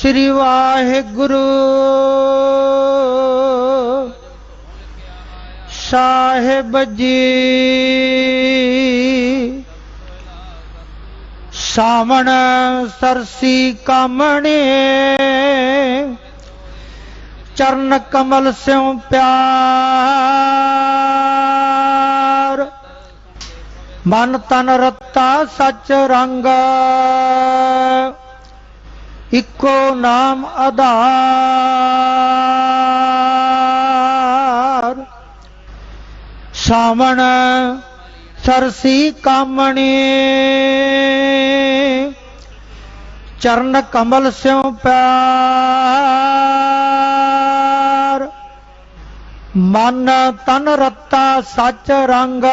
ਸ੍ਰੀ ਵਾਹਿਗੁਰੂ। ਸਾਹਿਬ ਜੀ, ਸਾਵਣ ਸਰਸੀ ਕਾਮਣੇ, ਚਰਨ ਕਮਲ ਸਿਉ ਪਿਆਰ। ਮਨ ਤਨ ਰਤਾ ਸਚ ਰੰਗ। ਇੱਕੋ ਨਾਮ ਆਧਾਰ। ਸਾਵਣ ਸਰਸੀ ਕਾਮਣੀ। ਚਰਨ ਕਮਲ ਸਿਉ ਪਿਆਰ। ਮਨ ਤਨ ਰਤਾ ਸੱਚ ਰੰਗ।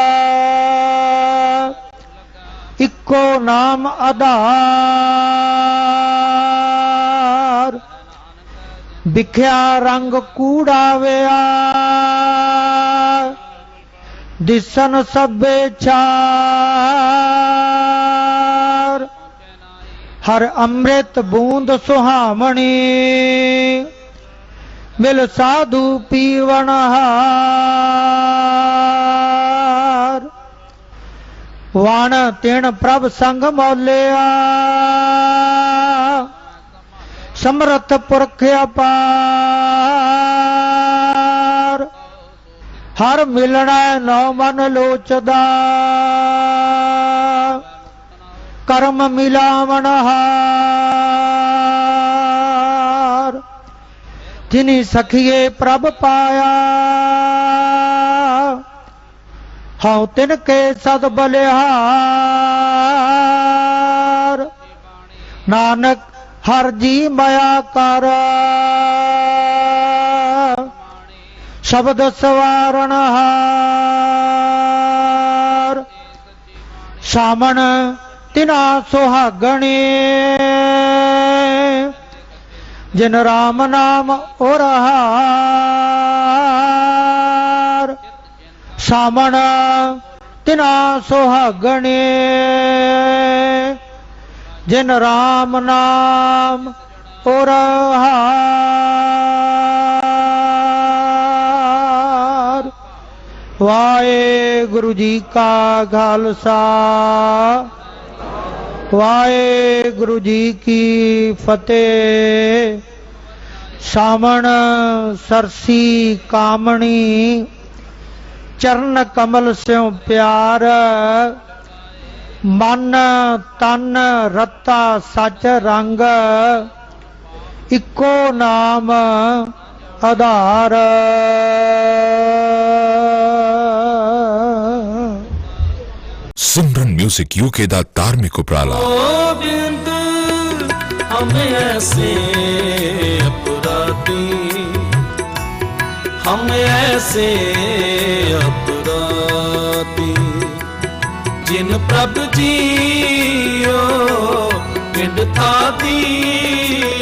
ਇੱਕੋ ਨਾਮ ਆਧਾਰ। ਵਿਖਿਆ ਰੰਗ ਕੂੜਾਵਿਆ। ਦਿਸਨ ਸਭੇ ਚਾਰ। ਹਰ ਅੰਮ੍ਰਿਤ ਬੂੰਦ ਸੁਹਾਵਣੀ। ਮਿਲ ਸਾਧੂ ਪੀਵਣ ਹਾਰ। ਵਣ ਤਿਣ ਪ੍ਰਭ ਸੰਗ ਮੋਲਿਆ। समर्थ पुरख अपार। हर मिलना नौ मन लोचदा। कर्म मिलावन हार। जिनी सखिए प्रभ पाया। हौ तिन के सद बलिहार। नानक ਹਰ ਜੀ ਮਾਇਆ ਕਰ। ਸ਼ਬਦ ਸਵਾਰਣ ਹਾਰ। ਸਾਮਣ ਤਿਨਾ ਸੁਹਾਗਣੇ। ਜਿਨ ਰਾਮ ਨਾਮ ਉਰਹਾਰ ਸਾਮਣ ਤਿਨਾ ਸੁਹਾਗਣੇ। ਜਿਨ ਰਾਮ ਨਾਮ ਉਰਹਾਰ ਵਾਹਿਗੁਰੂ ਜੀ ਕਾ ਖਾਲਸਾ। ਵਾਹਿਗੁਰੂ ਜੀ ਕੀ ਫਤਿਹ। ਸਾਵਣ ਸਰਸੀ ਕਾਮਣੀ, ਚਰਨ ਕਮਲ ਸਿਉ ਪਿਆਰ। ਮਨ ਤਨ ਰਤਾ ਸਚ ਰੰਗ ਇੱਕੋ ਨਾਮ ਆਧਾਰ। ਸਿਮਰਨ 뮤직 ਯੂਕੇ ਦਾ ਧਾਰਮਿਕ ਉਪਰਾਲਾ। ਹਮ ਐਸੇ ਅਪਰਾਧੀ। ਹਮ ਐਸੇ ਅਪਰਾਧੀ। ਜਿਨ ਪ੍ਰਭ ਜੀਓ ਪਿੰਡ ਥਾਤੀ